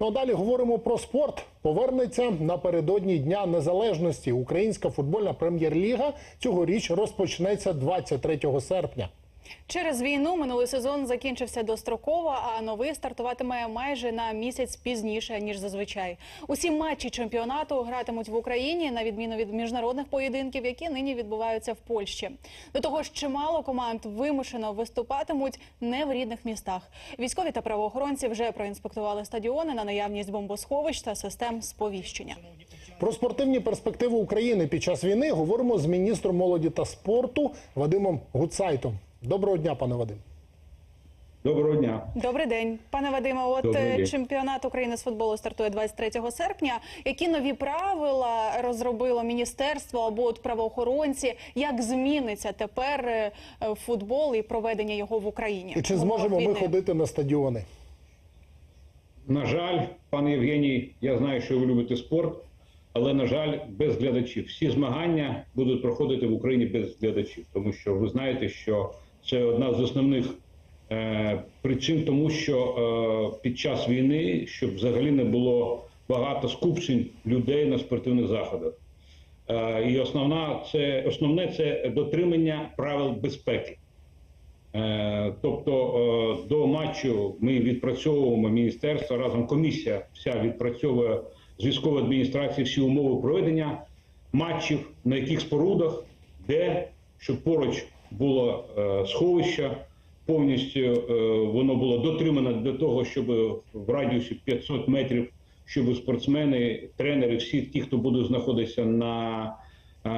Ну а далі говоримо про спорт. Повернеться напередодні Дня Незалежності. Українська футбольна прем'єр-ліга цьогоріч розпочнеться 23 серпня. Через війну минулий сезон закінчився достроково, а новий стартуватиме майже на місяць пізніше ніж зазвичай. Усі матчі чемпіонату гратимуть в Україні на відміну від міжнародних поєдинків, які нині відбуваються в Польщі. До того ж, чимало команд вимушено виступатимуть не в рідних містах. Військові та правоохоронці вже проінспектували стадіони на наявність бомбосховищ та систем сповіщення. Про спортивні перспективи України під час війни говоримо з міністром молоді та спорту Вадимом Гуцайтом. Доброго дня, пане Вадим. Доброго дня. Добрий день, пане Вадиме. От е, день. чемпіонат України з футболу стартує 23 серпня. Які нові правила розробило міністерство або от правоохоронці? Як зміниться тепер е, е, футбол і проведення його в Україні? І чи зможемо ми ходити на стадіони? На жаль, пане Євгеній, я знаю, що ви любите спорт, але на жаль, без глядачів. Всі змагання будуть проходити в Україні без глядачів, тому що ви знаєте, що це одна з основних е, причин, тому що е, під час війни, щоб взагалі не було багато скупчень людей на спортивних заходах. Е, і основна це основне це дотримання правил безпеки. Е, Тобто е, до матчу ми відпрацьовуємо міністерство разом. Комісія вся відпрацьовує з військової адміністрації всі умови проведення матчів, на яких спорудах, де щоб поруч було е, сховище, повністю е, воно було дотримано для того, щоб в радіусі 500 метрів, щоб спортсмени, тренери, всі ті, хто будуть знаходитися на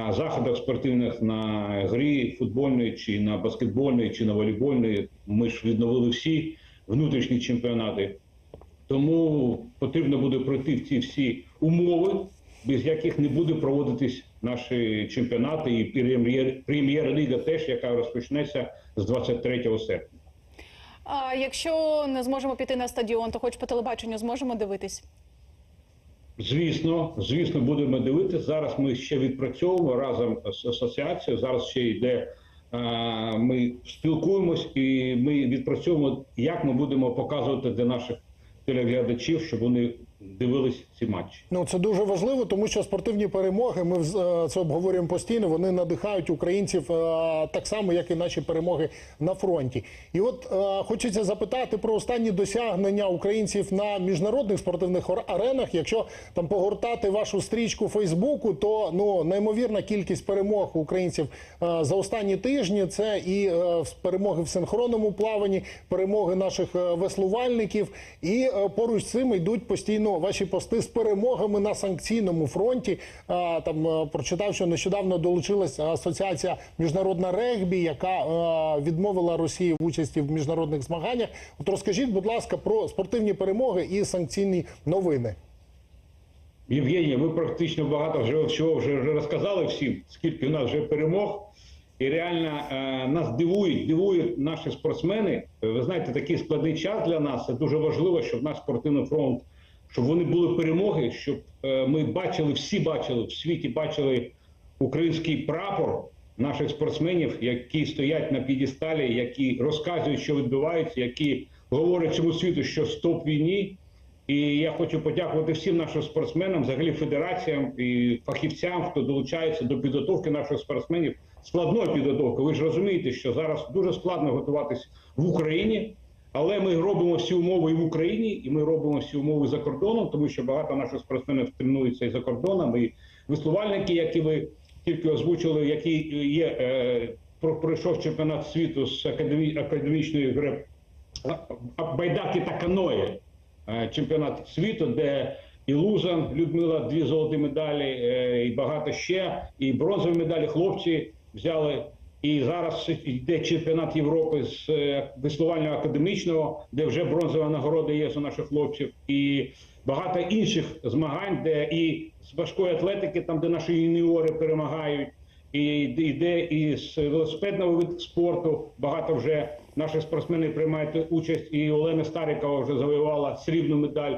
заходах спортивних на грі футбольної, чи на баскетбольної, чи на волейбольної. Ми ж відновили всі внутрішні чемпіонати. Тому потрібно буде пройти в ці всі умови, без яких не буде проводитись наші чемпіонати і прем'єр- прем'єр-ліга теж, яка розпочнеться з 23 серпня. А якщо не зможемо піти на стадіон, то хоч по телебаченню зможемо дивитись. Звісно, звісно, будемо дивитися. Зараз ми ще відпрацьовуємо разом з асоціацією. Зараз ще йде. Ми спілкуємось і ми відпрацьовуємо, як ми будемо показувати для наших телеглядачів, щоб вони дивились ці матчі. Ну це дуже важливо, тому що спортивні перемоги. Ми е, це обговорюємо постійно. Вони надихають українців е, так само, як і наші перемоги на фронті. І от е, хочеться запитати про останні досягнення українців на міжнародних спортивних аренах. Якщо там погортати вашу стрічку Фейсбуку, то ну неймовірна кількість перемог українців за останні тижні. Це і перемоги в синхронному плаванні, перемоги наших веслувальників, і поруч з цим йдуть постійно ваші пости з перемогами на санкційному фронті. Там е, прочитав, що нещодавно долучилась асоціація міжнародна регбі, яка е, відмовила Росії в участі в міжнародних змаганнях. От розкажіть, будь ласка, про спортивні перемоги і санкційні новини. Євгенія, ви практично багато вже всього вже, вже розказали всім, скільки у нас вже перемог. І реально е, нас дивують, дивують наші спортсмени. Ви знаєте, такий складний час для нас. Це дуже важливо, щоб наш спортивний фронт, щоб вони були перемоги, щоб е, ми бачили, всі бачили в світі, бачили український прапор наших спортсменів, які стоять на п'єдесталі, які розказують, що відбувається, які говорять цьому світу, що стоп війні. І я хочу подякувати всім нашим спортсменам, взагалі федераціям і фахівцям, хто долучається до підготовки наших спортсменів, складної підготовки. Ви ж розумієте, що зараз дуже складно готуватись в Україні, але ми робимо всі умови і в Україні, і ми робимо всі умови за кордоном, тому що багато наших спортсменів тренуються і за кордоном, і веслувальники, які ви тільки озвучили, які є е, про- пройшов чемпіонат світу з академі, академічної гри байдаки та каної е, чемпіонат світу, де і Лузан Людмила дві золоті медалі, е, і багато ще, і бронзові медалі хлопці взяли. І зараз йде чемпіонат Європи з е, веслування академічного, де вже бронзова нагорода є за наших хлопців, і багато інших змагань, де і з важкої атлетики, там де наші юніори перемагають, і йде і з велосипедного виду спорту. Багато вже наші спортсмени приймають участь, і Олена Старикова вже завоювала срібну медаль.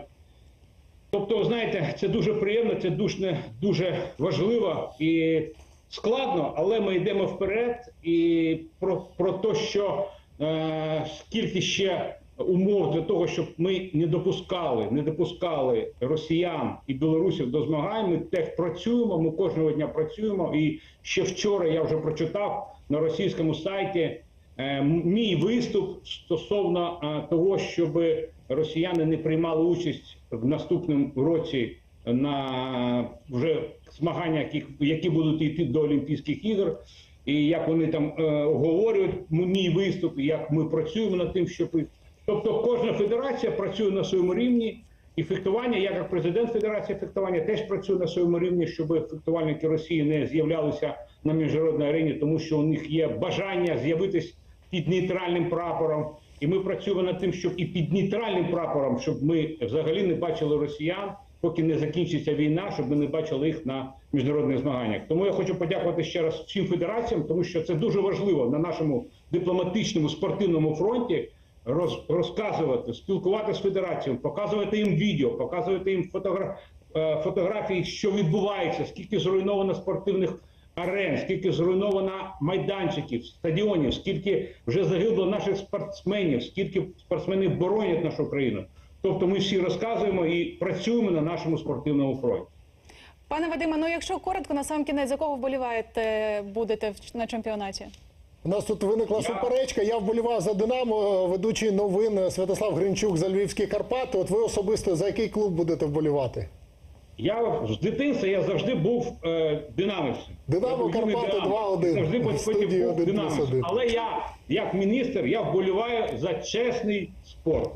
Тобто, знаєте, це дуже приємно, це дуже, дуже важливо і складно, але ми йдемо вперед. І про, про те, що е, скільки ще умов для того, щоб ми не допускали, не допускали росіян і білорусів до змагань. Ми теж працюємо. Ми кожного дня працюємо. І ще вчора я вже прочитав на російському сайті е, мій виступ стосовно е, того, щоб росіяни не приймали участь в наступному році на вже змаганнях, які, які будуть йти до Олімпійських ігор. І як вони там е, обговорюють мій виступ, і як ми працюємо над тим, щоб тобто кожна федерація працює на своєму рівні, і фехтування, я як президент Федерації фехтування, теж працюю на своєму рівні, щоб фехтувальники Росії не з'являлися на міжнародній арені, тому що у них є бажання з'явитись під нейтральним прапором. І ми працюємо над тим, щоб і під нейтральним прапором, щоб ми взагалі не бачили росіян, поки не закінчиться війна, щоб ми не бачили їх на міжнародних змаганнях. Тому я хочу подякувати ще раз всім федераціям, тому що це дуже важливо на нашому дипломатичному спортивному фронті роз, розказувати, спілкуватися з федераціями, показувати їм відео, показувати їм фотогра, е, фотографії, що відбувається, скільки зруйновано спортивних арен, скільки зруйновано майданчиків, стадіонів, скільки вже загибло наших спортсменів, скільки спортсменів боронять нашу країну. Тобто ми всі розказуємо і працюємо на нашому спортивному фронті. Пане Вадиме, ну якщо коротко, на сам кінець за кого вболіваєте будете на чемпіонаті? У нас тут виникла Я- суперечка. Я вболівав за Динамо, ведучий новин Святослав Гринчук за Львівські Карпати. От ви особисто за який клуб будете вболівати? Я з дитинства я завжди був е, динамівцем. Динамо, Карпати 2-1. Завжди був 1 динамівцем. Але я, як міністр, я вболіваю за чесний спорт.